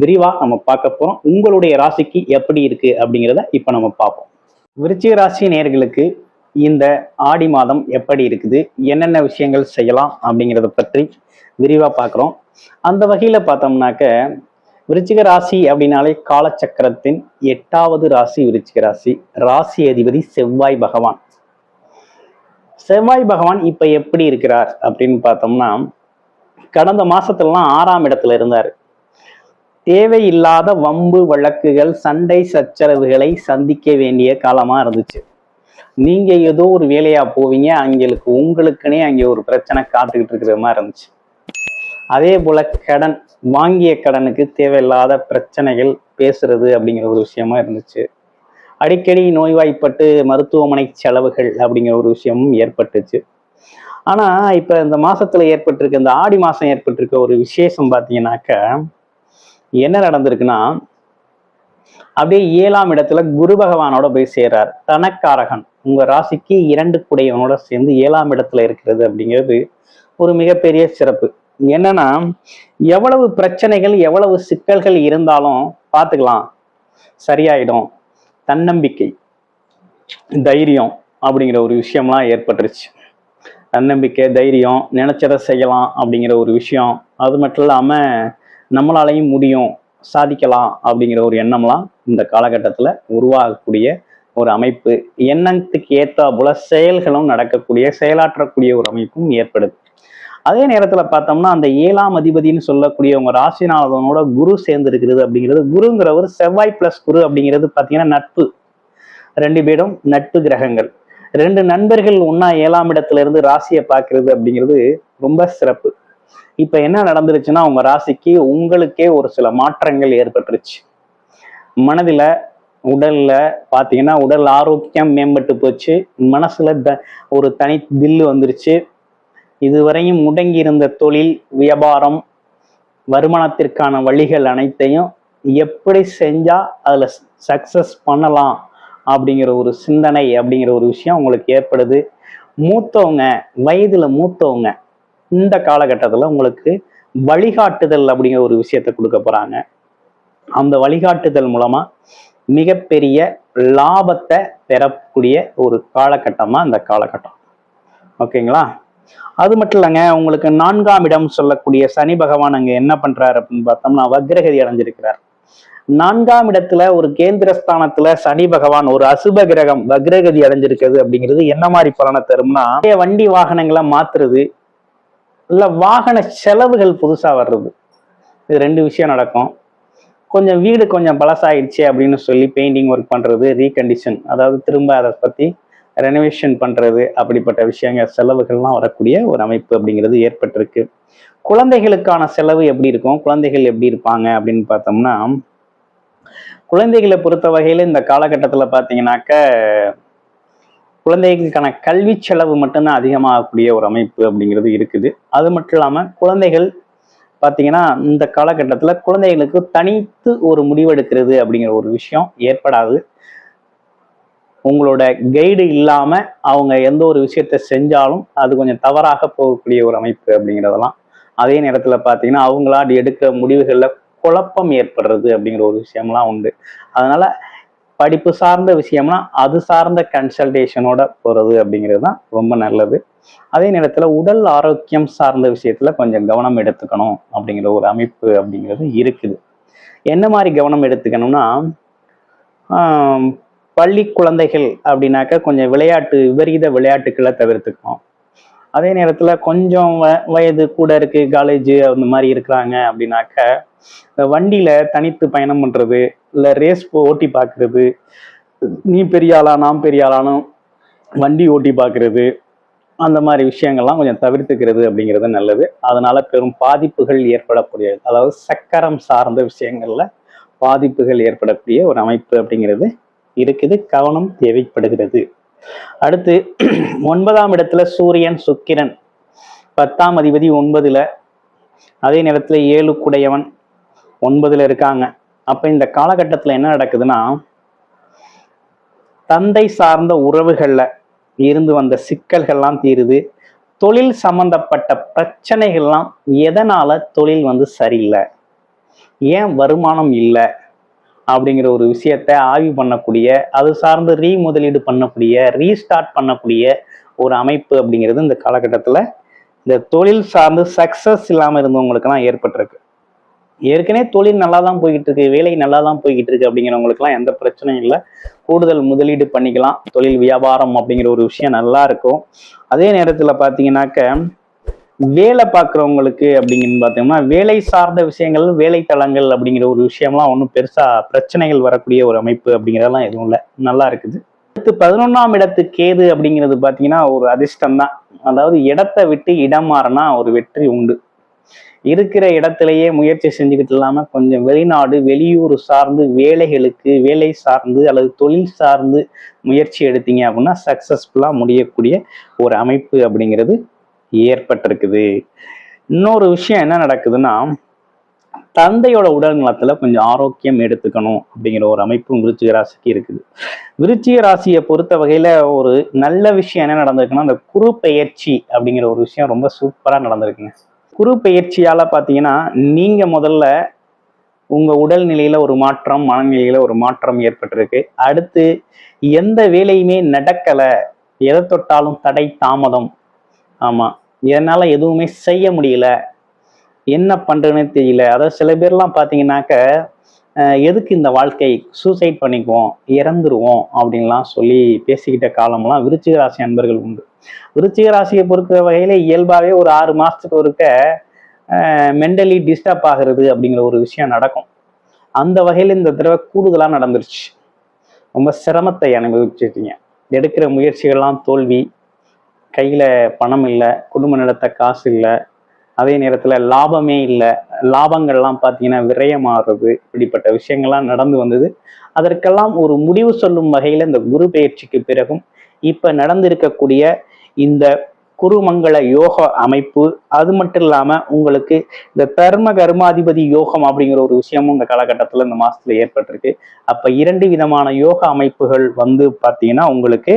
விரிவா நம்ம பார்க்க போறோம். உங்களுடைய ராசிக்கு எப்படி இருக்கு அப்படிங்கிறத இப்ப நம்ம பார்ப்போம். விருச்சிக ராசி நேயர்களுக்கு இந்த ஆடி மாதம் எப்படி இருக்குது? என்னென்ன விஷயங்கள் செய்யலாம் அப்படிங்கிறத பற்றி விரிவா பார்க்குறோம். அந்த வகையில பார்த்தோம்னாக்க விருச்சிக ராசி அப்படின்னாலே காலச்சக்கரத்தின் எட்டாவது ராசி விருச்சிக ராசி. ராசி அதிபதி செவ்வாய் பகவான். செவ்வாய் பகவான் இப்ப எப்படி இருக்கிறார் அப்படின்னு பார்த்தோம்னா கடந்த மாசத்துலலாம் ஆறாம் இடத்துல இருந்தார். தேவையில்லாத வம்பு வழக்குகள் சண்டை சச்சரவுகளை சந்திக்க வேண்டிய காலமாக இருந்துச்சு. நீங்கள் ஏதோ ஒரு வேலையாக போவீங்க அங்களுக்கு உங்களுக்குன்னே அங்கே ஒரு பிரச்சனை காத்துக்கிட்டு இருக்கிற மாதிரி இருந்துச்சு. அதே போல் கடன் வாங்கிய கடனுக்கு தேவையில்லாத பிரச்சனைகள் பேசுறது அப்படிங்கிற ஒரு விஷயமா இருந்துச்சு. அடிக்கடி நோய்வாய்ப்பட்டு மருத்துவமனை செலவுகள் அப்படிங்கிற ஒரு விஷயமும் ஏற்பட்டுச்சு. ஆனால் இப்போ இந்த மாதத்தில் ஏற்பட்டிருக்க இந்த ஆடி மாதம் ஏற்பட்டிருக்க ஒரு விசேஷம் பார்த்தீங்கன்னாக்க என்ன நடந்திருக்குன்னா அப்படியே ஏழாம் இடத்துல குரு பகவானோட போய் சேர்றார். தனக்காரகன் உங்க ராசிக்கு இரண்டு குடையவனோட சேர்ந்து ஏழாம் இடத்துல இருக்கிறது அப்படிங்கிறது ஒரு மிகப்பெரிய சிறப்பு. என்னன்னா எவ்வளவு பிரச்சனைகள் எவ்வளவு சிக்கல்கள் இருந்தாலும் பார்த்துக்கலாம். சரியாயிடும். தன்னம்பிக்கை தைரியம் அப்படிங்கிற ஒரு விஷயம்லாம் ஏற்பட்டுருச்சு. தன்னம்பிக்கை தைரியம் நினைச்சதை செய்யலாம் அப்படிங்கிற ஒரு விஷயம். அது மட்டும் இல்லாமல் நம்மளாலையும் முடியும் சாதிக்கலாம் அப்படிங்கிற ஒரு எண்ணம்லாம் இந்த காலகட்டத்தில் உருவாகக்கூடிய ஒரு அமைப்பு. எண்ணத்துக்கு ஏற்றா போல செயல்களும் நடக்கக்கூடிய செயலாற்றக்கூடிய ஒரு அமைப்பும் ஏற்படுது. அதே நேரத்தில் பார்த்தோம்னா அந்த ஏழாம் அதிபதினு சொல்லக்கூடிய உங்க ராசிநாதனோட குரு சேர்ந்து இருக்கிறது அப்படிங்கிறது குருங்கிறவர் செவ்வாய் பிளஸ் குரு அப்படிங்கிறது பார்த்தீங்கன்னா நட்பு. ரெண்டு பேரும் நட்பு கிரகங்கள். ரெண்டு நண்பர்கள் ஒன்னா ஏழாம் இடத்துல இருந்து ராசியை பார்க்கறது அப்படிங்கிறது ரொம்ப சிறப்பு. இப்ப என்ன நடந்துருச்சுன்னா உங்க ராசிக்கு உங்களுக்கே ஒரு சில மாற்றங்கள் ஏற்பட்டுருச்சு. மனதில உடல்ல பாத்தீங்கன்னா உடல் ஆரோக்கியம் மேம்பட்டு போச்சு. மனசுல த- ஒரு தனி தில்லு வந்துருச்சு. இதுவரையும் முடங்கி இருந்த தொழில் வியாபாரம் வருமானத்திற்கான வழிகள் அனைத்தையும் எப்படி செஞ்சா அதுல சக்சஸ் பண்ணலாம் அப்படிங்கிற ஒரு சிந்தனை அப்படிங்கிற ஒரு விஷயம் உங்களுக்கு ஏற்படுது. மூத்தவங்க வயதுல மூத்தவங்க இந்த காலகட்டத்தில் உங்களுக்கு வழிகாட்டுதல் அப்படிங்கிற ஒரு விஷயத்தை கொடுக்க போறாங்க. அந்த வழிகாட்டுதல் மூலமா மிகப்பெரிய லாபத்தை பெறக்கூடிய ஒரு காலகட்டமா இந்த காலகட்டம். ஓகேங்களா? அது மட்டும் இல்லைங்க உங்களுக்கு நான்காம் இடம் சொல்லக்கூடிய சனி பகவான் அங்கே என்ன பண்றாரு அப்படின்னு பார்த்தோம்னா வக்ரகதி அடைஞ்சிருக்கிறார். நான்காம் இடத்துல ஒரு கேந்திரஸ்தானத்துல சனி பகவான் ஒரு அசுப கிரகம் வக்ரகதி அடைஞ்சிருக்கிறது அப்படிங்கிறது என்ன மாதிரி பலனை தரும்னா வண்டி வாகனங்களை மாத்துறது இல்லை வாகன செலவுகள் புதுசாக வர்றது. இது ரெண்டு விஷயம் நடக்கும். கொஞ்சம் வீடு கொஞ்சம் பழசாயிடுச்சு அப்படின்னு சொல்லி பெயிண்டிங் ஒர்க் பண்ணுறது ரீகண்டிஷன் அதாவது திரும்ப அதை பற்றி ரெனோவேஷன் பண்ணுறது அப்படிப்பட்ட விஷயங்கள் செலவுகள்லாம் வரக்கூடிய ஒரு அமைப்பு அப்படிங்கிறது ஏற்பட்டிருக்கு. குழந்தைகளுக்கான செலவு எப்படி இருக்கும்? குழந்தைகள் எப்படி இருப்பாங்க அப்படின்னு பார்த்தோம்னா குழந்தைகளை பொறுத்த வகையில் இந்த காலகட்டத்தில் பார்த்தீங்கன்னாக்க குழந்தைகளுக்கான கல்வி செலவு மட்டும்தான் அதிகமாகக்கூடிய ஒரு அமைப்பு அப்படிங்கிறது இருக்குது. அது மட்டும் இல்லாமல் குழந்தைகள் பார்த்தீங்கன்னா இந்த காலகட்டத்தில் குழந்தைகளுக்கு தனித்து ஒரு முடிவெடுக்கிறது அப்படிங்கிற ஒரு விஷயம் ஏற்படாது. உங்களோட கைடு இல்லாம அவங்க எந்த ஒரு விஷயத்த செஞ்சாலும் அது கொஞ்சம் தவறாக போகக்கூடிய ஒரு அமைப்பு அப்படிங்கிறதெல்லாம். அதே நேரத்துல பாத்தீங்கன்னா அவங்களா எடுக்கிற முடிவுகளில் குழப்பம் ஏற்படுறது அப்படிங்கிற ஒரு விஷயம்லாம் உண்டு. அதனால படிப்பு சார்ந்த விஷயம்னா அது சார்ந்த கன்சல்டேஷனோட போகிறது அப்படிங்கிறது தான் ரொம்ப நல்லது. அதே நேரத்தில் உடல் ஆரோக்கியம் சார்ந்த விஷயத்தில் கொஞ்சம் கவனம் எடுத்துக்கணும் அப்படிங்கிற ஒரு அமைப்பு அப்படிங்கிறது இருக்குது. என்ன மாதிரி கவனம் எடுத்துக்கணும்னா பள்ளி குழந்தைகள் அப்படின்னாக்க கொஞ்சம் விளையாட்டு விபரீத விளையாட்டுக்களை தவிர்த்துக்கணும். அதே நேரத்தில் கொஞ்சம் வ- வயது கூட இருக்குது காலேஜு அந்த மாதிரி இருக்கிறாங்க அப்படின்னாக்க இந்த வண்டியில தனித்து பயணம் பண்றது இல்ல ரேஸ் ஓட்டி பாக்குறது நீ பெரிய ஆளா நான் பெரிய ஆளானும் வண்டி ஓட்டி பாக்குறது அந்த மாதிரி விஷயங்கள்லாம் கொஞ்சம் தவிர்த்துக்கிறது அப்படிங்கிறது நல்லது. அதனால பெரும் பாதிப்புகள் ஏற்படக்கூடியது அதாவது சக்கரம் சார்ந்த விஷயங்கள்ல பாதிப்புகள் ஏற்படக்கூடிய ஒரு அமைப்பு அப்படிங்கிறது இருக்குது கவனம் தேவைப்படுகிறது. அடுத்து ஒன்பதாம் இடத்துல சூரியன் சுக்கிரன். பத்தாம் அதிபதி ஒன்பதுல அதே நேரத்துல ஏழு குடையவன் ஒன்பதுல இருக்காங்க. அப்ப இந்த காலகட்டத்துல என்ன நடக்குதுன்னா தந்தை சார்ந்த உறவுகள்ல இருந்து வந்த சிக்கல்கள்லாம் தீருது. தொழில் சம்பந்தப்பட்ட பிரச்சனைகள்லாம் எதனால தொழில் வந்து சரியில்லை? ஏன் வருமானம் இல்லை? அப்படிங்கிற ஒரு விஷயத்த ஆய்வு பண்ணக்கூடிய அது சார்ந்து ரீ முதலீடு பண்ணக்கூடிய ரீஸ்டார்ட் பண்ணக்கூடிய ஒரு அமைப்பு அப்படிங்கிறது இந்த காலகட்டத்தில் இந்த தொழில் சார்ந்து சக்சஸ் இல்லாமல் இருந்தவங்களுக்கெல்லாம் ஏற்பட்டிருக்கு. ஏற்கனவே தொழில் நல்லா தான் போய்கிட்டு இருக்கு வேலை நல்லா தான் போய்கிட்டு இருக்கு அப்படிங்கிறவங்களுக்குலாம் எந்த பிரச்சனையும் இல்லை. கூடுதல் முதலீடு பண்ணிக்கலாம். தொழில் வியாபாரம் அப்படிங்கிற ஒரு விஷயம் நல்லா இருக்கும். அதே நேரத்தில் பார்த்தீங்கன்னாக்க வேலை பார்க்குறவங்களுக்கு அப்படிங்கன்னு பார்த்தோம்னா வேலை சார்ந்த விஷயங்கள் வேலை தளங்கள் அப்படிங்கிற ஒரு விஷயம்லாம் ஒன்றும் பெருசாக பிரச்சனைகள் வரக்கூடிய ஒரு அமைப்பு அப்படிங்கிறதெல்லாம் எதுவும் இல்லை. நல்லா இருக்குது. அடுத்து பதினொன்றாம் இடத்து கேது அப்படிங்கிறது பார்த்தீங்கன்னா ஒரு அதிர்ஷ்டம் தான் அதாவது இடத்தை விட்டு இடம் மாறினா ஒரு வெற்றி உண்டு. இருக்கிற இடத்திலேயே முயற்சி செஞ்சுக்கிட்டு இல்லாமல் கொஞ்சம் வெளிநாடு வெளியூர் சார்ந்து வேலைகளுக்கு வேலை சார்ந்து அல்லது தொழில் சார்ந்து முயற்சி எடுத்தீங்க அப்படின்னா சக்ஸஸ்ஃபுல்லாக முடியக்கூடிய ஒரு அமைப்பு அப்படிங்கிறது ஏற்பட்டிருக்குது. இன்னொரு விஷயம் என்ன நடக்குதுன்னா தந்தையோட உடல் நலத்துல கொஞ்சம் ஆரோக்கியம் எடுத்துக்கணும் அப்படிங்கிற ஒரு அமைப்பும் விருச்சிக ராசிக்கு இருக்குது. விருச்சிக ராசியை பொறுத்த வகையில ஒரு நல்ல விஷயம் என்ன நடந்திருக்குன்னா அந்த குரு பெயர்ச்சி அப்படிங்கிற ஒரு விஷயம் ரொம்ப சூப்பரா நடந்திருக்குங்க. குரு பயிற்சியால் பார்த்தீங்கன்னா நீங்கள் முதல்ல உங்கள் உடல்நிலையில் ஒரு மாற்றம் மனநிலையில் ஒரு மாற்றம் ஏற்பட்டிருக்கு. அடுத்து எந்த வேலையுமே நடக்கலை. எதை தொட்டாலும் தடை தாமதம். ஆமாம் இதனால் எதுவுமே செய்ய முடியல. என்ன பண்ணுறதுன்னு தெரியல. அதாவது சில பேர்லாம் பார்த்தீங்கன்னாக்க எதுக்கு இந்த வாழ்க்கை? சூசைட் பண்ணிக்குவோம் இறந்துருவோம் அப்படின்லாம் சொல்லி பேசிக்கிட்ட காலம்லாம் விருச்சிக ராசி அன்பர்கள் உண்டு. விருச்சிக ராசியை பொறுத்த வகையில் இயல்பாகவே ஒரு ஆறு மாதத்துக்கு ஒருக்க மென்டலி டிஸ்டர்ப் ஆகிறது அப்படிங்கிற ஒரு விஷயம் நடக்கும். அந்த வகையில் இந்த தடவை கூடுதலாக நடந்துருச்சு. ரொம்ப சிரமத்தை அனுபவிச்சிருக்கீங்க. எடுக்கிற முயற்சிகள்லாம் தோல்வி கையில் பணம் இல்லை குடும்ப நடத்த காசு இல்லை அதே நேரத்தில் லாபமே இல்லை. லாபங்கள்லாம் பார்த்தீங்கன்னா விரயமாகிறது இப்படிப்பட்ட விஷயங்கள்லாம் நடந்து வந்தது. அதற்கெல்லாம் ஒரு முடிவு சொல்லும் வகையில் இந்த குரு பெயர்ச்சிக்கு பிறகும் இப்போ நடந்திருக்கக்கூடிய இந்த குருமங்கள யோக அமைப்பு அது மட்டும் இல்லாம உங்களுக்கு இந்த தர்ம கர்மாதிபதி யோகம் அப்படிங்கிற ஒரு விஷயமும் இந்த காலகட்டத்துல இந்த மாசத்துல ஏற்பட்டிருக்கு. அப்ப இரண்டு விதமான யோக அமைப்புகள் வந்து பாத்தீங்கன்னா உங்களுக்கு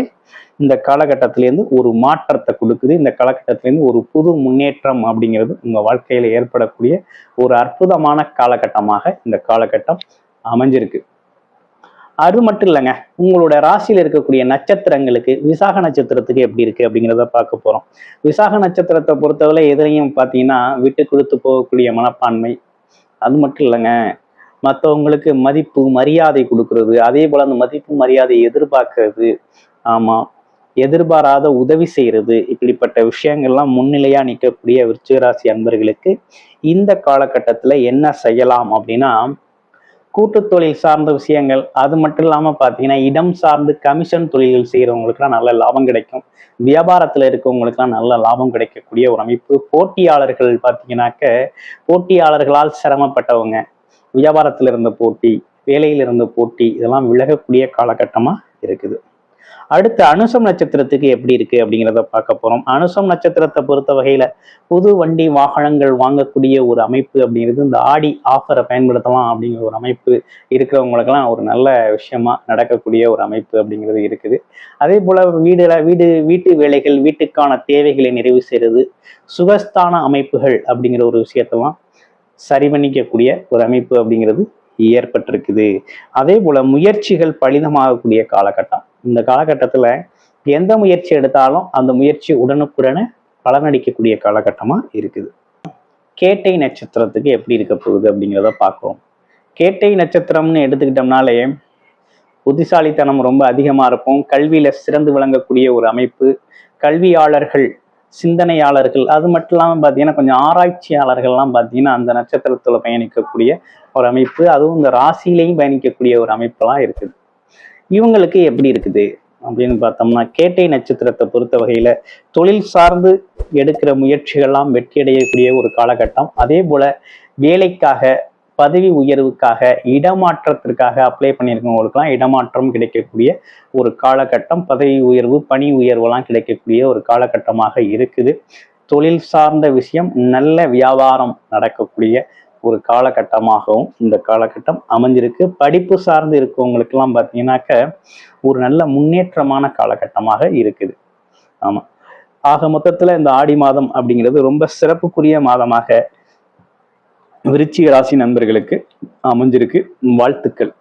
இந்த காலகட்டத்திலேருந்து ஒரு மாற்றத்தை கொடுக்குது. இந்த காலகட்டத்திலேருந்து ஒரு புது முன்னேற்றம் அப்படிங்கிறது உங்க வாழ்க்கையில ஏற்படக்கூடிய ஒரு அற்புதமான காலகட்டமாக இந்த காலகட்டம் அமைஞ்சிருக்கு. அது மட்டும் இல்லைங்க. உங்களோட ராசியில் இருக்கக்கூடிய நட்சத்திரங்களுக்கு விசாக நட்சத்திரத்துக்கு எப்படி இருக்கு அப்படிங்கிறத பார்க்க போறோம். விசாக நட்சத்திரத்தை பொறுத்தவரை எதிரையும் பார்த்தீங்கன்னா விட்டு கொடுத்து போகக்கூடிய மனப்பான்மை அது மட்டும் இல்லைங்க. மற்றவங்களுக்கு மதிப்பு மரியாதை கொடுக்கறது அதே போல அந்த மதிப்பு மரியாதை எதிர்பார்க்கறது ஆமா எதிர்பாராத உதவி செய்யறது இப்படிப்பட்ட விஷயங்கள்லாம் முன்னிலையா நிற்கக்கூடிய விருச்சிகராசி அன்பர்களுக்கு இந்த காலகட்டத்துல என்ன செய்யலாம் அப்படின்னா கூட்டு தொழில் சார்ந்த விஷயங்கள் அது மட்டும் இல்லாமல் பார்த்தீங்கன்னா இடம் சார்ந்து கமிஷன் தொழில்கள் செய்கிறவங்களுக்குலாம் நல்ல லாபம் கிடைக்கும். வியாபாரத்தில் இருக்கவங்களுக்குலாம் நல்ல லாபம் கிடைக்கக்கூடிய ஒரு அமைப்பு. போட்டியாளர்கள் பார்த்தீங்கன்னாக்க போட்டியாளர்களால் சிரமப்பட்டவங்க. வியாபாரத்தில் இருந்த போட்டி வேலையில் இருந்த போட்டி இதெல்லாம் விலகக்கூடிய காலகட்டமாக இருக்குது. அடுத்து அனுசம் நட்சத்திரத்துக்கு எப்படி இருக்கு அப்படிங்கிறத பார்க்க போறோம். அனுசம் நட்சத்திரத்தை பொறுத்த வகையில புது வண்டி வாகனங்கள் வாங்கக்கூடிய ஒரு அமைப்பு அப்படிங்கிறது இந்த ஆடி ஆஃபரை பயன்படுத்தலாம் அப்படிங்கிற ஒரு அமைப்பு இருக்கிறவங்களுக்கெல்லாம் ஒரு நல்ல விஷயமா நடக்கக்கூடிய ஒரு அமைப்பு அப்படிங்கிறது இருக்குது. அதே போல வீடுல வீடு வீட்டு வேலைகள் வீட்டுக்கான தேவைகளை நிறைவு செய்யறது சுகஸ்தான அமைப்புகள் அப்படிங்கிற ஒரு விஷயத்தெல்லாம் சரி பண்ணிக்கக்கூடிய ஒரு அமைப்பு அப்படிங்கிறது ஏற்பட்டிருக்குது. அதே போல முயற்சிகள் பலிதமாகக்கூடிய காலகட்டம். இந்த காலகட்டத்துல எந்த முயற்சி எடுத்தாலும் அந்த முயற்சி உடனுக்குடனே பலனடிக்கக்கூடிய காலகட்டமா இருக்குது. கேட்டை நட்சத்திரத்துக்கு எப்படி இருக்க போகுது அப்படிங்கிறத பார்க்குறோம். கேட்டை நட்சத்திரம்னு எடுத்துக்கிட்டோம்னாலே புத்திசாலித்தனம் ரொம்ப அதிகமா இருக்கும். கல்வியில சிறந்து விளங்கக்கூடிய ஒரு அமைப்பு. கல்வியாளர்கள் சிந்தனையாளர்கள். அது மட்டும் இல்லாமல் பார்த்தீங்கன்னா கொஞ்சம் ஆராய்ச்சியாளர்கள்லாம் பார்த்தீங்கன்னா அந்த நட்சத்திரத்தில் பயணிக்கக்கூடிய ஒரு அமைப்பு. அதுவும் இந்த ராசியிலையும் பயணிக்கக்கூடிய ஒரு அமைப்பெல்லாம் இருக்குது. இவங்களுக்கு எப்படி இருக்குது? அப்படின்னு பார்த்தோம்னா கேட்டை நட்சத்திரத்தை பொறுத்த வகையில் தொழில் சார்ந்து எடுக்கிற முயற்சிகள்லாம் வெற்றியடையக்கூடிய ஒரு காலகட்டம். அதே போல் வேலைக்காக பதவி உயர்வுக்காக இடமாற்றத்திற்காக அப்ளை பண்ணியிருக்கவங்களுக்குலாம் இடமாற்றம் கிடைக்கக்கூடிய ஒரு காலகட்டம். பதவி உயர்வு பணி உயர்வுலாம் கிடைக்கக்கூடிய ஒரு காலகட்டமாக இருக்குது. தொழில் சார்ந்த விஷயம் நல்ல வியாபாரம் நடக்கக்கூடிய ஒரு காலகட்டமாகவும் இந்த காலகட்டம் அமைஞ்சிருக்கு. படிப்பு சார்ந்து இருக்கவங்களுக்கெல்லாம் பார்த்தீங்கன்னாக்க ஒரு நல்ல முன்னேற்றமான காலகட்டமாக இருக்குது. ஆமாம் ஆக மொத்தத்தில் இந்த ஆடி மாதம் அப்படிங்கிறது ரொம்ப சிறப்புக்குரிய மாதமாக விருச்சிக ராசி நண்பர்களுக்கு அமைஞ்சிருக்கு. வாழ்த்துக்கள்.